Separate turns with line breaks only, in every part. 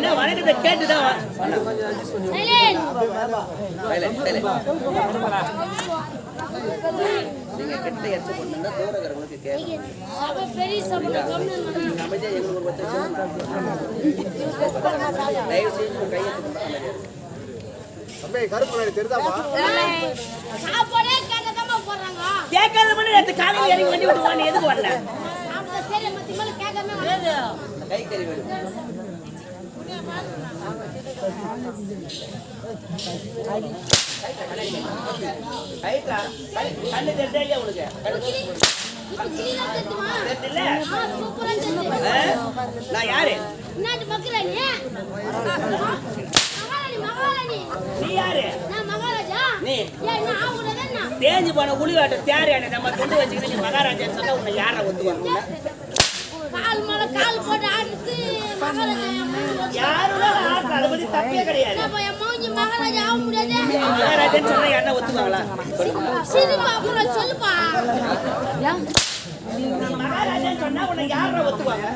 என்ன வணக்கத்தை கேட்டுதான் நீங்க கிட்ட எச்ச பண்ணுங்க கேட்கும் அமைதியா எங்களுக்கு ஒரு தயவு கையை
கருப்பு தெரியுதாப்பா
கேட்காத இறங்கி வண்டி விட்டு எதுக்கு வரல கை கறி வேணும் கண்ணு தெரிஞ்சா இல்லையா உனக்கு. நான் யாரு. நீ யாரு
மகாராஜா?
தேஞ்சு போன உளிவாட்ட நம்ம வச்சுக்கிட்டு நீ மகாராஜான்னு சொன்னா உன்னை யாரை ஒத்துவாங்க சொன்னா உன்னை யாரா ஒத்துவாங்க.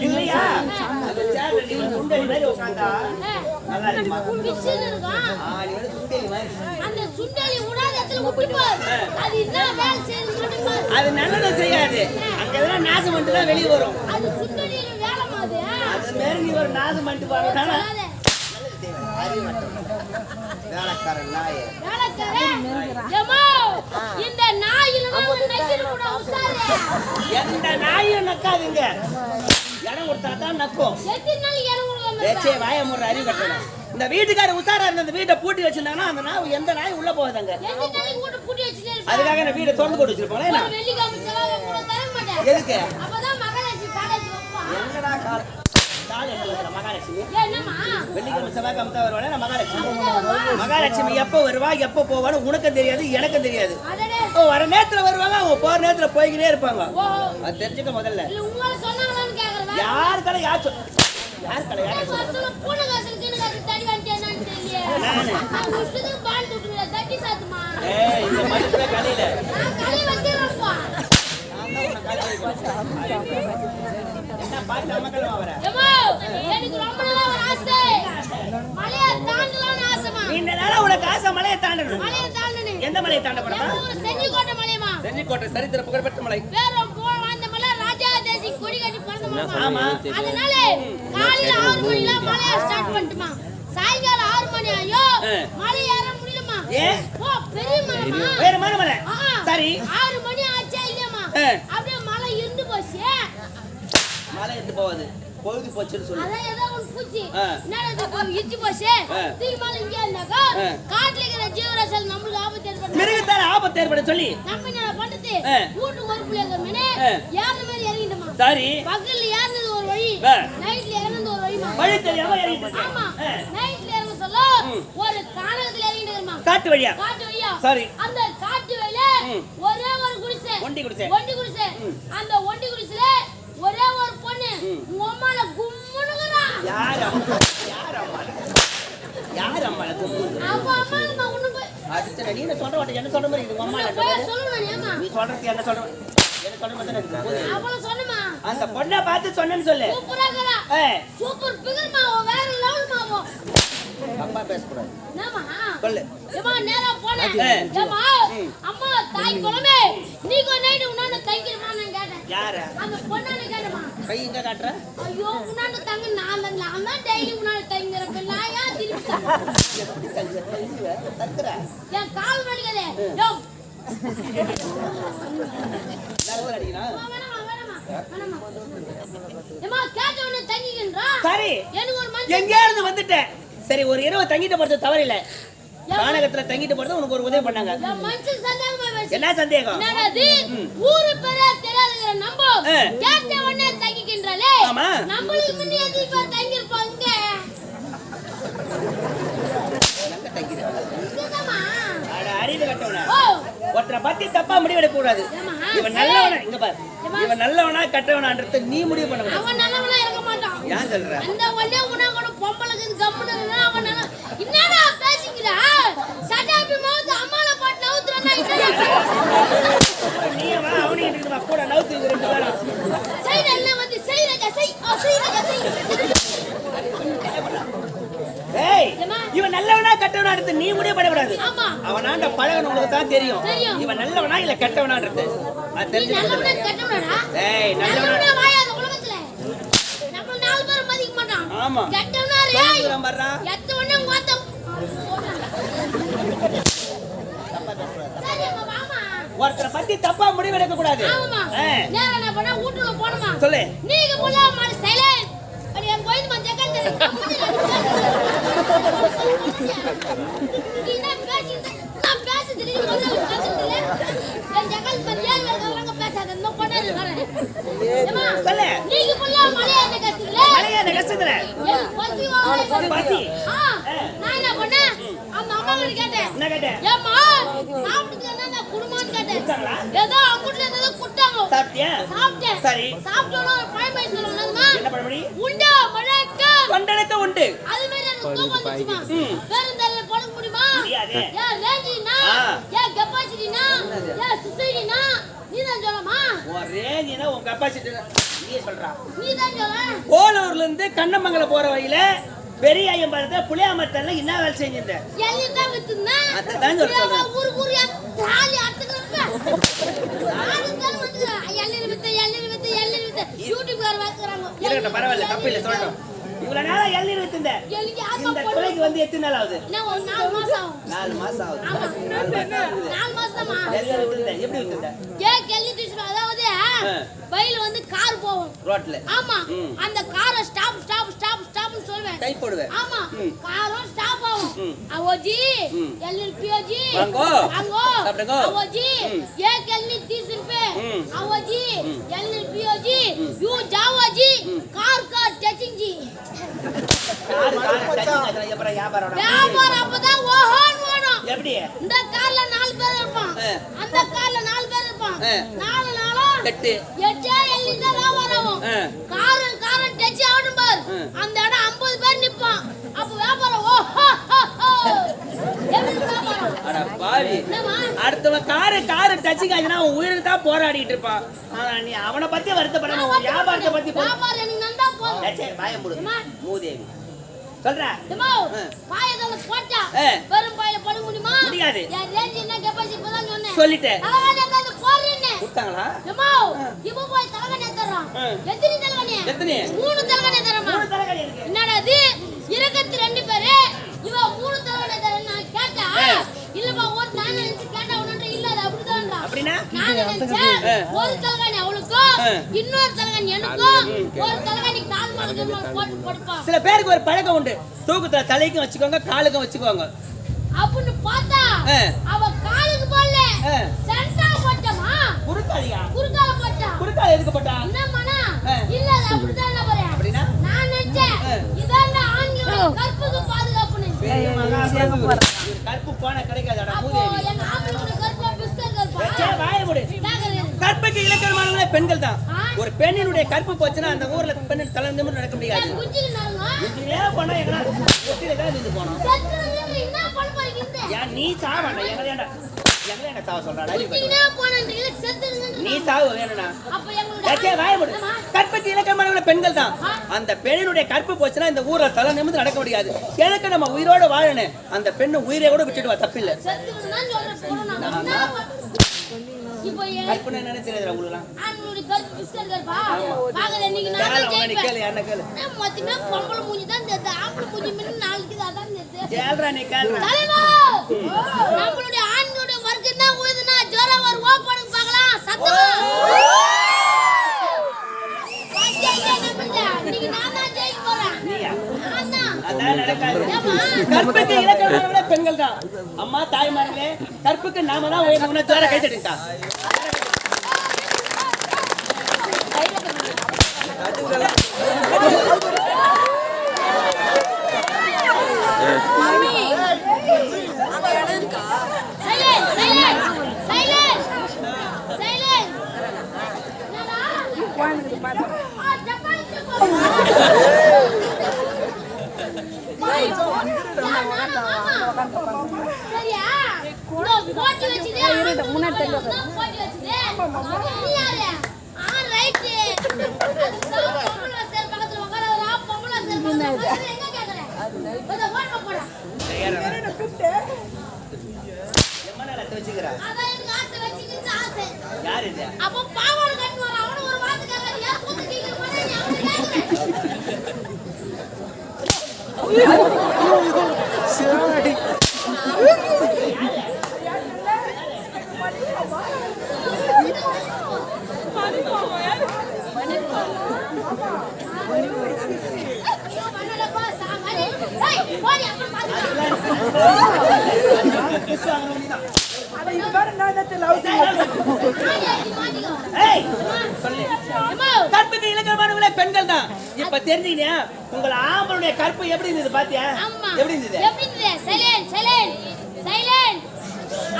இல்லையா? குண்டலி மாதிரி உட்கார்ந்தா நல்லா இருக்குமா
பிச்சுன்னு இருக்கும்
ஆ, நீ வந்து குண்டலி மாதிரி
அந்த சுண்டலி விடாத இடத்துல விட்டுப்பார் அது என்ன வேலை செய்யுது மட்டும் பாரு.
அது நல்லதை செய்யாது. அங்க எதனா நாசம் பண்ணிட்டு தான் வெளியே வரும்.
அது சுண்டலியில வேலை மாதிரி
அது மாரி நீ ஒரு நாசம் பண்ணிட்டு வேலைக்காரன் நாயே
வேலைக்காரன் இந்த நாயில.
எந்த நாயும் நக்காதுங்க. இடம் கொடுத்தா தான் நக்கும். வாய முறை அறிவு கட்டணும். இந்த வீட்டுக்கார உசாரா இருந்த அந்த வீட்டை பூட்டி வச்சிருந்தாங்கன்னா அந்த நாய் எந்த நாய் உள்ள போகுதுங்க? அதுக்காக நான் வீட்டை திறந்து போட்டு
மாட்டேன்.
எதுக்கு. எங்கடா கால? கால் என்ன வைக்கிற மகாலட்சுமி? எப்போ வருவா எப்போ போவான்னு உனக்கும் தெரியாது எனக்கும் தெரியாது. வர நேரத்துல வருவாங்க அவங்க போற நேரத்துல போய்கிட்டே இருப்பாங்க. அது தெரிஞ்சுக்க முதல்ல.
கேக்குறேன்.
யார் கடை யார் எந்த மலையை தாண்டப்படா
எங்க ஊரு செஞ்சிக்கோட்டை மலையம்மா.
செஞ்சிக்கோட்டை சரித்திர புகழ்பெற்ற மலை.
வேற புகழ் வாய்ந்த மலை, ராஜா தேசி கொடி கட்டி பிறந்த மலைமா.
ஆமா.
அதனால காலையில ஆறு மணிலாம் மலையை ஸ்டார்ட் பண்ணிட்டுமா. சாயங்காலம் ஆறு மணி ஆயோ
ஆ.
மலை ஏற முடியலமா
ஏன்?
ஓ பெரிய மலைமா
வேற மாதிரி மலை.
ஆ.
சரி.
மணி ஆச்சா. அப்படியே மலை இருந்து போச்சு.
மலை எடுத்து போவாது பொழுது போச்சுன்னு சொல்லு.
அதான் ஏதோ ஒன்று பூச்சி.
ஆ.
என்னடா இது இருந்து போச்சு?
ஆ.
தூக்கி மேல இங்கே இருந்தாக்கா
ஆ.
காட்டுல இருக்கிற நம்மளுக்கு ஆபத்து ஏற்படும்
மிருகத்தால ஆபத்து ஏற்பட சொல்லி.
நம்ம என்ன பண்ணுது
ஆ.
வீட்டுக்கு ஒரு பிள்ளைங்க மேலே இறங்கிட்டோமா?
சரி.
பகல்ல ஏறினது ஒரு வழி
ஆ.
நைட்ல இறங்குனது ஒரு வழிமா
வழி தெரியாம இறங்கிட்டு
ஆமா.
ஆ.
ஒரு கானகத்துல இறங்கிட்டுமா
காட்டு வழியா.
காட்டு வழியா.
சரி.
அந்த காட்டு வழியில. ஒரே ஒரு குடிசை.
ஒண்டி குடிசை.
ஒண்டி குடிசை. அந்த ஒண்டி குடிசையில ஒரே ஒரு பொண்ணு. உங்க அம்மால கும்முனுங்கறா
யார் அம்மா யார் அம்மா யார் அம்மா
அவ அம்மா போய்
அது சரி நீ என்ன சொல்ற? வாட்டி என்ன சொல்ற மாதிரி இது அம்மா
ஏமா
நீ சொல்றது என்ன சொல்ற? என்ன சொல்ற மாதிரி இருக்கு.
அவள சொன்னமா
அந்த பொண்ணை பார்த்து சொன்னேன்னு சொல்லு.
சூப்பரா இருக்கறா
ஏய்.
சூப்பர் பிகர்
அப்பா பேசக்கூடாது. சொல்லு.
ஏமா நேரா அம்மா தாய் குலமே நீ கொஞ்ச தங்கிருமா நான் கேட்டேன்.
யார?
அந்த கேட்டமா
கை காட்டுற?
ஐயோ உன்னாண்ட தங்க நான் நான் தான் டெய்லி உன்னாண்ட தங்கிறப்ப நான் ஏன் திருப்பி
எப்படி கை கை தக்குற
என் கால் வலிக்குதே. யோ.
சரி. எங்கேயா இருந்து வந்துட்டேன். சரி ஒரு இரவு தங்கிட்டு போறது தவறில்லை. கானகத்துல தங்கிட்டு போறது உனக்கு ஒரு உதவி பண்ணாங்க. என்ன சந்தேகம்?
ஊரு பேரே தெரியாதுங்கிற நம்ப. கேட்ட உடனே தங்கிக்கின்றாலே
ஆமா.
நம்மளுக்கு முன்னே எதுக்கு ஓ.
ஒருத்தரை பத்தி தப்பா முடிவெடுக்க கூடாது. இவன் நல்லவனா இங்க பாரு. இவன் நல்லவனா கெட்டவனான்றது நீ முடிவு பண்ண கூடாது ஏன் சொல்ற?
அந்த ஒண்ணே உனா கூட பொம்பளைக்கு இது கம்முன்னு இருந்தா என்னடா பேசிக்கிற? சட்டாபி மவுத்து அம்மால பாட்டு நவுத்துறனா
நீ வா அவனே இருக்கா கூட நவுத்து ரெண்டு வேளை. செய்ற
இல்ல
வந்து செய்றக்க செய். ஓ
செய்றக்க செய்.
ஏய் இவன் நல்லவனா கெட்டவனா அடுத்து
நீ முடிய
படக்கூடாது. அவனாண்ட
பழகணும் உங்களுக்கு தான் தெரியும். இவன் நல்லவனா இல்ல கெட்டவனான்றது
அது
கெட்டவனா
ஏய் நல்லவனா
ஆமா. கெட்டவனா ரேய் சரி அம்மா வாமா
ஒருத்தரை பத்தி தப்பா முடிவு எடுக்க கூடாது
ஆமாமா
ஆ,
நேரா என்ன பண்ணா போணுமா
சொல்லு
நீங்க அடி என் கோயில் மஞ்ச கண்டு நான் என் ஜகல் இந்த
கஷ்டத்துல
எனக்கு பசி வாங்க
பசி.
ஆ நான் என்ன பண்ணேன்? அந்த அம்மா கிட்ட கேட்டேன்.
என்ன கேட்டேன்?
ஏம்மா சாப்பிட்டுக்கு என்ன குடும்பம்னு கேட்டேன்.
கொடுத்தாங்களா?
ஏதோ அங்குட்ல ஏதோ குட்டாங்க
சாப்பிட்டியா?
சாப்பிட்டேன்.
சரி.
சாப்பிட்டோன்னு ஒரு பழமொழி சொல்லுவாங்கம்மா
என்ன பழமொழி
உண்டா மழைக்கா
கொண்டனக்க உண்டு.
அது மாதிரி எனக்கு தூக்கம் வந்துச்சுமா?
ம்.
பேருந்தால படுக்க முடியுமா?
முடியாது.
ஏன் ரேஞ்சினா. ஏன் கெப்பாசிட்டினா? ஏன் சுசைடினா? நீ தான் சொல்லமா
ஒரே நீனா உன் கெப்பாசிட்டி நீ சொல்றா.
நீ தான் சொல்ல
கோலூர்ல இருந்து கண்ணமங்கலம் போற வழியில பெரிய ஐயம்பாளத்தை புளியாமத்தல்ல என்ன வேலை செஞ்சிருந்த?
எள்ளி தான் வித்துனா
அதான் சொல்ல சொல்றேன்.
ஊரு ஊரு தாலி அத்துக்கிறப்ப நாலு தான் வந்துக்கிறான் எள்ளி வித்து எள்ளி வித்து எள்ளி வித்து. யூடியூப்கார வாக்குறாங்க
இருக்கட்டும் பரவாயில்ல தப்பு இல்ல சொல்லட்டும். இவ்வளவு நாளா இந்த துறைக்கு வந்து எத்தனை நாள் ஆகுது?
நாலு மாசம்
எப்படி
ஏன் கெள்ளி தூசி அதாவது பையில வந்து கார் போகும்
ரோட்ல
ஆமா. அந்த காரை ஸ்டாப் ஸ்டாப் ஸ்டாப் ஸ்டாப்னு சொல்வேன்
கை போடுவேன்
ஆமா. காரும் ஸ்டாப் ஆகும். அவோஜி
ம்.
எல்எல்பியோஜி
வாங்கோ.
வாங்கோ
சாப்பிடுங்கோ.
அவோஜி. ஏ கெல்லி தீசிருப்பே
ம்.
அவோஜி எல்எல்பியோஜி யூ ஜாவோஜி கார் கார் டச்சிங் ஜி
காரு காரு டச்சிங் ஆச்சுனா எப்பறம் வியாபாரம்
அப்பதான் ஓஹோன்னு ஓடும்
எப்படி
இந்த கார்ல நாலு பேர் இருப்பான். அந்த கார்ல நாலு பேர் இருப்பான். நாலு
கட்டு.
காரும் காரும் டச் ஆகணும் பார். அந்த இடம் ஐம்பது பேர் நிப்பான். அப்ப வியாபாரம்?
அடுத்தவன் காரு காரு டச்சிங் ஆச்சுன்னா அவன் உயிருக்கு தான் போராடிட்டு இருப்பான். ஆனா நீ அவனை பத்தி வருத்தப்படாம உன் வியாபாரத்தை பத்தி. மூதேவி. சொல்ற. சொல்லிட்டேன்.
தலைவாணி உட்கார்ந்து போடுறேன்னு
கொடுத்தாங்களா
டேமோ, இப்ப போய் தலைவாணி தர்றான்
ஆ.
எத்தனை தலைவாணி
எத்தனை?
மூணு தலைவாணி தரமா
மூணு தலைகாணி இருக்கு
என்னடா இது இருக்கிறது ரெண்டு பேரு இவ மூணு தலைவனை தரேன் நான் கேட்டா
ஆ.
இல்லப்பா ஒரு நான் நினைச்சு கேட்டா உன்ன இல்ல அது அப்படிதான்டா
அப்படின்னா?
நான் நினைச்சேன்
ஆ.
ஒரு தலைகாணி அவளுக்கும்
ஆ.
இன்னொரு தலைகாணி எனக்கும் ஒரு தலைகாணி கால் மாலுக்கு போட்டு படுப்பான்
சில பேருக்கு ஒரு பழக்கம் உண்டு தூக்கத்துல தலைக்கும் வச்சுக்கோங்க காலுக்கும் வச்சுக்கோங்க
அப்படின்னு பார்த்தா. அவ குறுக்கால
எதுக்கு போட்டா
என்ன மனா?
ஆ.
இல்ல அது அப்படிதான் போறேன்.
அப்படின்னா?
நான் நினைச்சேன்
ஆ.
இதான் ஆண்களோட கற்புக்கு பாதுகாப்புன்னு.
பெரிய மகா இவர் கருப்பு போன கிடைக்காதடா மூதேவி
எங்க ஆம்பளைங்களோட கற்பா பிஸ்கட் கற்பா?
சே, வாயை மூடு.
கேக்குறது.
கற்புக்கு இலக்கணமானவங்களே பெண்கள் தான். ஒரு பெண்ணினுடைய கற்பு போச்சுன்னா அந்த ஊர்ல பெண் தலை நிமிர்ந்து நடக்க முடியாது. இதுலயே போனா எங்கன்னா ஒட்டில தான் நின்று போனோம்
பண்ண?
ஏன் நீ சாவாண்டா எங்களை ஏன்டா எங்களை என்ன சாவ சொல்றாடா? நீ சாவு வேணும்னா கற்புக்கு இலக்கணமானவங்கள பெண்கள் தான். அந்த பெண்ணினுடைய கற்பு போச்சுன்னா இந்த ஊர்ல தலை நிமிர்ந்து நடக்க முடியாது. எனக்கு நம்ம உயிரோட வாழணும் அந்த பெண்ணு உயிரை கூட விட்டுடுவா தப்பில்லை.
செத்துறதுன்னு சொல்றேன், போறோம் நாங்க. என்ன பண்ண- இப்போ என்
கற்பனை நினைச்சிருக்கிறா உங்களுக்கு
ஆண்களுடைய கற்பு
கற்புக்கு இலக்கணம் பெண்கள் தான் அம்மா தாய்மார்களே கற்புக்கு நாம தான் உயர்ந்தவன ஜோர தட்டுங்கா
Silence, silence, silence, silence. என்னடா? ஆ, ஜப்பான் ஜப்பான். பாய், நான் நானா மாமா? சரியா? இதோ போட்டி வச்சுது, ஆண்களுக்கு தான் போட்டி வச்சுது. நீ யாரு? ஆ, right. அதுக்கு தான் பொம்பளை சேர் பக்கத்துல உட்கார ஒரு ஆ, பொம்பளை சேர் பக்கத்துல உட்கார எங்க கேக்குற? கொஞ்சம் ஓரமா போடா.
எம்மா நாளை வச்சுக்கிறா
அதான் எனக்கு ஆசை வச்சுக்கிட்டு ஆசை.
யார் இது
அப்போ பாவாடை ஒரு கூத்து மாதிரி ஐயோ, மண்ணலப்பா, சாமாரி. ஏய், போடி, அப்புறம் பார்த்துக்கலாம். ஆடி, ஆடி, மாட்டிக்கோ.
ஏய் சொல்லு
அம்மா,
கற்புக்கு இலக்கணமானவங்களே பெண்கள் தான். இப்ப தெரிஞ்சீங்க உங்கள ஆம்பளுடைய கற்பு எப்படி இருந்தது பாத்தியா. எப்படி இருந்தது.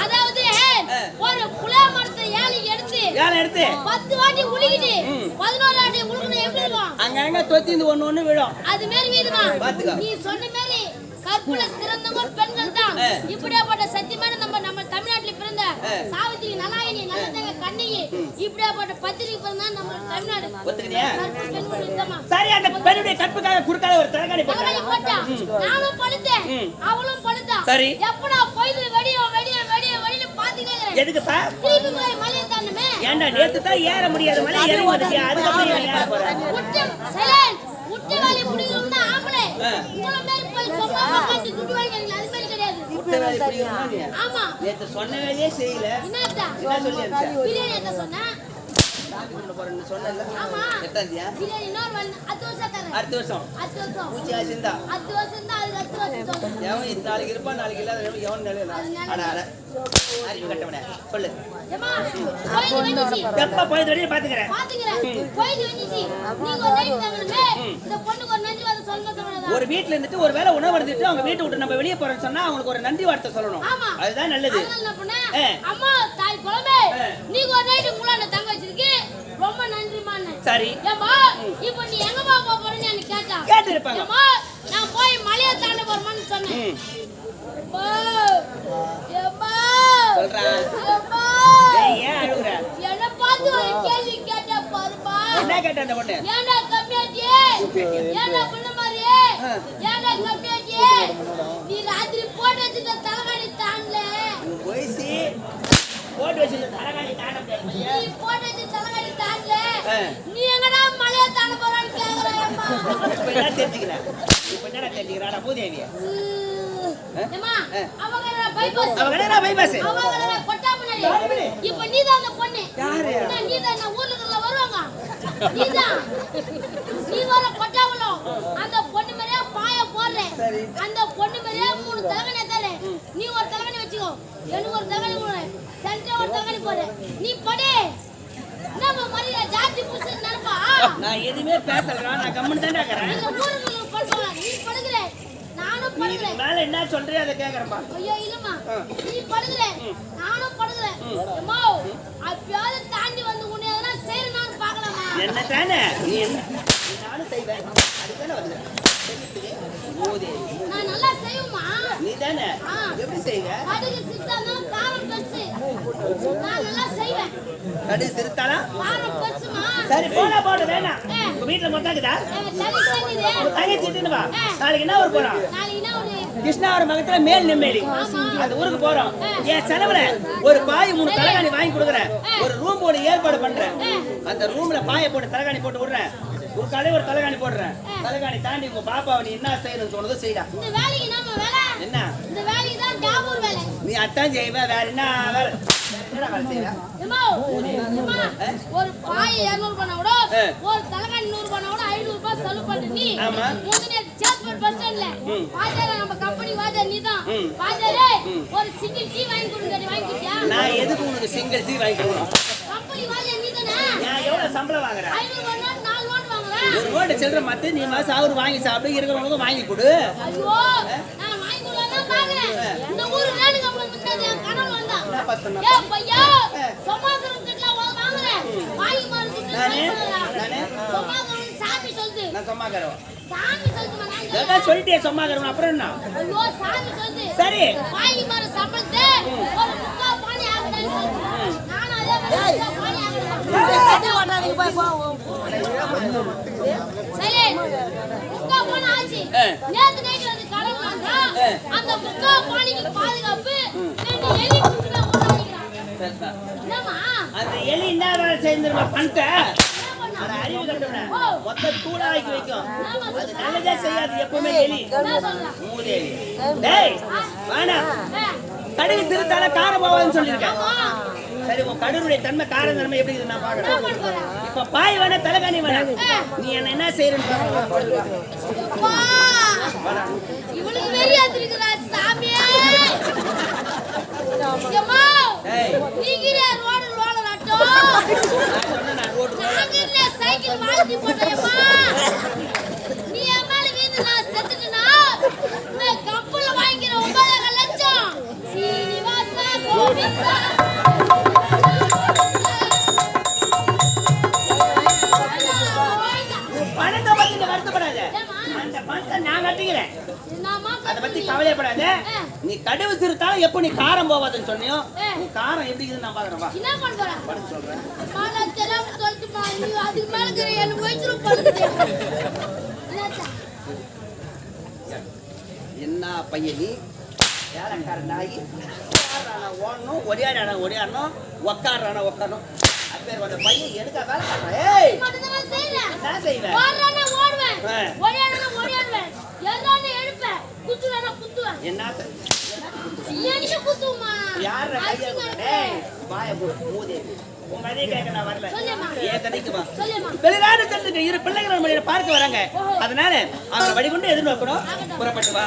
அதாவது ஒரு புளிய மரத்தை ஏழை எடுத்து
ஏழை எடுத்து.
பத்து வாட்டி உழுகிட்டு பதினோரு வாட்டி உழுகுனா எப்படி இருக்கும்?
அங்கங்க தொத்திந்து ஒண்ணு ஒண்ணு விழும்.
அது மாதிரி
பாத்துக்கோ.
நீ சொன்ன மாதிரி கற்புல சிறந்தவங்க பெண்கள் தான். இப்படியாப்பட்ட சத்தியமான நம்ம நம்ம தமிழ்நாட்டுல பிறந்த சாவித்திரி நலாயினி நல்லதங்க கண்ணிகை இப்படியாப்பட்ட பத்திரிகை பிறந்தா நம்ம தமிழ்நாடு.
சரி அந்த பெண்ணுடைய கற்புக்காக குறுக்கால ஒரு தலைகாணி போட்டா.
நானும் படுத்தேன்.
ம்.
அவளும் படுத்தா.
சரி.
எப்படா பொழுது வெடியும், வெடியும், வெடியும், வெடின்னு பார்த்துட்டே இருக்கிறேன்.
எதுக்குப்பா
திருப்பி போய் மலையை தாண்டுமே.
ஏன்டா நேத்து தான் ஏற முடியாது மலை ஏற வந்துட்டியா அதுக்கப்புறம் ஏற போற
முட்டை- silent. முட்டை வேலையை முடிக்கணும்னா ஆம்பளை. உங்களை மாதிரி
நேற்று சொன்ன வேலையே செய்யல என்ன சொல்லி
சொன்னேன். அடுத்த வருஷம்
எவன் இந்த நாளைக்கு இருப்பான் நாளைக்கு இல்லாத எவன் நிலையில அறிவு சொல்லு எப்ப போய் தடி பாத்துக்கிறேன்
ஒரு நன்றி தங்கணுமே. இந்த பொண்ணுக்கு ஒரு நன்றி வார்த்தை சொல்லணும் தவறாதா?
ஒரு வீட்ல இருந்துட்டு ஒரு வேளை உணவு இருந்துட்டு அவங்க வீட்டை விட்டு நம்ம வெளியே போறோம்னு சொன்னா அவங்களுக்கு ஒரு நன்றி வார்த்தை சொல்லணும்
ஆமா.
அதுதான் நல்லது.
அம்மா, தாய் குழம்பே. நீங்க ஒரு night உங்களாண்ட தங்க வச்சிருக்கு. ரொம்ப நன்றிம்மான்னு.
சரி
ஏம்மா, இப்ப நீ எங்கம்மா போக போறேன்னு எனக்கு கேட்டா.
கேட்டிருப்பாங்க.
நான் போய் மலையை தாண்ட போறேம்மான்னு சொன்னேன்.
ம்.
ஏம்மா, ஏம்மா,
சொல்றேன் அழுகுற
என்னை கேட்டா பாருப்பா.
என்ன கேட்ட அந்த பொண்ணு?
ஏன்டா கம்மியாச்சு? ஏன்டா பண்ண மாதிரி. ஏன்டா கம்மியாச்சு? நீ ராத்திரி போட்டு வச்சுட்ட தலைகாணி தாண்டல.
வயசு போட்டு வச்சிருந்த தரகாணி தாண்ட
நீ போட்டு வச்சு தலைகாணி தாண்டல. நீ எங்கடா மலையை தாண்ட போறான்னு கேக்குறேம்மா
இப்ப என்ன தெரிஞ்சுக்கிறேன் இப்ப என்ன தெரிஞ்சுக்கிறாடா பூதேவிய.
ஏம்மா
ஆ.
அவங்க பைபாஸ்
அவ கடை பைபாஸ்
அவங்க கொட்டா முன்னாடி
யாரு?
இப்ப நீதான் அந்த பொண்ணு.
யாரு?
என்ன ஊர்ல இருக்கிற வருவாங்க? நீதான். நீ வர கொட்டாவலம் அந்த பொண்ணு மாதிரியே பாய போடுறேன்
சரி.
அந்த பொண்ணு மாதிரியே மூணு தலைகணி தரேன் நீ ஒரு தலைகணி வச்சுக்கோ. எனக்கு ஒரு தலைகணி போடு. சென்டர் ஒரு தலைகணி போடு. நீ படு. நம்ம மரியாதை ஜாதி நினைப்பா.
நான் எதுவுமே பேசலடா. நான் கம்முன்னு தான் இருக்கிறேன்.
நீ நானும்
நீ
படுகிறேன்
இதுக்கு மேல என்ன சொல்றியோ அதை கேக்குறேன்பா
ஐயோ இல்லம்மா. நீ படுகிற நானும் படுகிறேன் அம்மா அப்பயாவது தாண்டி வந்து உன்னை எதனா செய்யறான்னு பார்க்கலாமா?
என்ன தானே? நீ என்ன? நீ நானும் செய்வேன். அதுதானே வந்து
நான் நல்லா செய்வேம்மா.
நீ தானே?
ஆ.
எப்படி செய்வ?
கடுகு சித்தாதான் காரம் பெருசு நான் நல்லா செய்வேன். காரம்
சரி போனா போடு வேணாம். உங்க வீட்டுல மொத்தம் இருக்குதா?
தனி தனிது
தங்கச்சி இட்டுன்னு வா. நாளைக்கு என்ன ஊர் போறோம்?
ஒரு
கிருஷ்ணாவரம் பக்கத்துல மேல் நெம்மேலி. அந்த ஊருக்கு போறோம். என் செலவுல ஒரு பாய் மூணு தலைகாணி வாங்கி கொடுக்குறேன். ஒரு ரூம் போட ஏற்பாடு பண்றேன். அந்த ரூம்ல பாயை போட்டு தலைகாணி போட்டு விடுறேன். ஒரு காலையில ஒரு தலைகாணி போடுறேன். தலைகாணி தாண்டி உங்க பாப்பாவை நீ என்ன செய்யணும்னு தோணுதோ
வேலை.
என்ன? நீ அத்தான் செய்வ வேற என்ன வேற
ஒரு பாய் இருநூறு பண்ண. ஒரு தலைகாணி நூறு பண்ண கூட ஐநூறு ரூபாய் செலவு பண்ணு நீ
ஆமா.
முந்தின சேத்பட் பஸ் ஸ்டாண்ட்ல வாஜார நம்ம கம்பெனி வாஜார் நீதான்.
ம்.
வாஜாரே ஒரு சிங்கிள் டீ வாங்கி கொடுங்க வாங்கி கொடுத்தியா
நான் எதுக்கு உனக்கு சிங்கிள் டீ வாங்கி கொடுக்கணும்?
கம்பெனி வாஜார் நீதானே?
நான் எவ்வளவு சம்பளம் வாங்குறேன்?
ஐநூறு ரூபா நோட்டு, நாலு நோட்டு வாங்குறேன்
ஒரு நோட்டு சில்லற மத்த நீ மாசம் அவரு வாங்கி சாப்பிடு இருக்கிறவங்களுக்கு வாங்கி கொடு.
ஐயோ நான் வாங்கி கொடுக்கலாம் பாக்குறேன் இந்த ஊரு ரேணு கம்பெனி முன்னாடி என் கனவு வந்தா
என்னப்பா சொன்ன?
ஏ பையா சொமாகரம் கிட்ட வாங்குறேன் வாங்கி மாறு கிட்ட
நானே? நானே?
சொமாகரம் சாமி சொல்லுது
நான் சொம்மாக்கிறோம்
சாமி சொல்லுது நான்
அதான் சொல்லிட்டே சொம்மாக்கிறோம் அப்புறம் என்ன? சரி.
நேத்து வந்து. அந்த முக்கா பாதுகாப்பு
அந்த எலி என்ன வேலை செய்திருமா பண்ணிட்ட அறிவு கட்டவன
ஓ.
மொத்த தூளாக்கி வைக்கும் அது? நல்லதே செய்யாது எப்பவுமே எலி? மூலி எலி டேய் வேணாம்
ஆ.
கடுகு திருத்தால காரம் போவாதுன்னு சொல்லியிருக்கேன். சரி உன் கடுகுடைய தன்மை கார தன்மை எப்படி நான்
போற?
இப்ப பாய் வேணா தலைகாணி வேணாம்
ஆ.
நீ என்ன என்ன செய்யறன்னு பாரு.
அப்பா. இவனுக்கு ஏத்திருக்குடா, சாமியே. சைக்கிள் வாழ்த்தி போட்டேம்மா.
போவாதுன்னு சொன்னியோ காரம் எப்படி இருக்குதுன்னு நான் பாக்குறேன்
என்ன?
படுத்து சொல்றேன்
அதுக்கு மேல இருக்கிற எனக்கு?
என்ன பையன் நீ நாயி ஓடணும் ஒடியாடானா ஒடியாடணும் உக்காடுறானா உட்காரணும் அப்பேர் வந்த பையன் எனக்கா வேலை காட்டுறான் ஏய் செய்வேன்
ஓடுவேன்.
ஆ.
ஓடியாடுனா ஓடியாடுவேன். எழுறானா எழுப்பேன். குத்துறானா குத்துவேன்.
என்ன? யார வாய
சொல்லும்மா.
வெளிநாடு சென்று இரு பிள்ளைகள் பார்க்க வராங்க. அதனால அவங்களை வழிகொண்டு எதிர்நோக்கணும். புறப்பட்டு வா.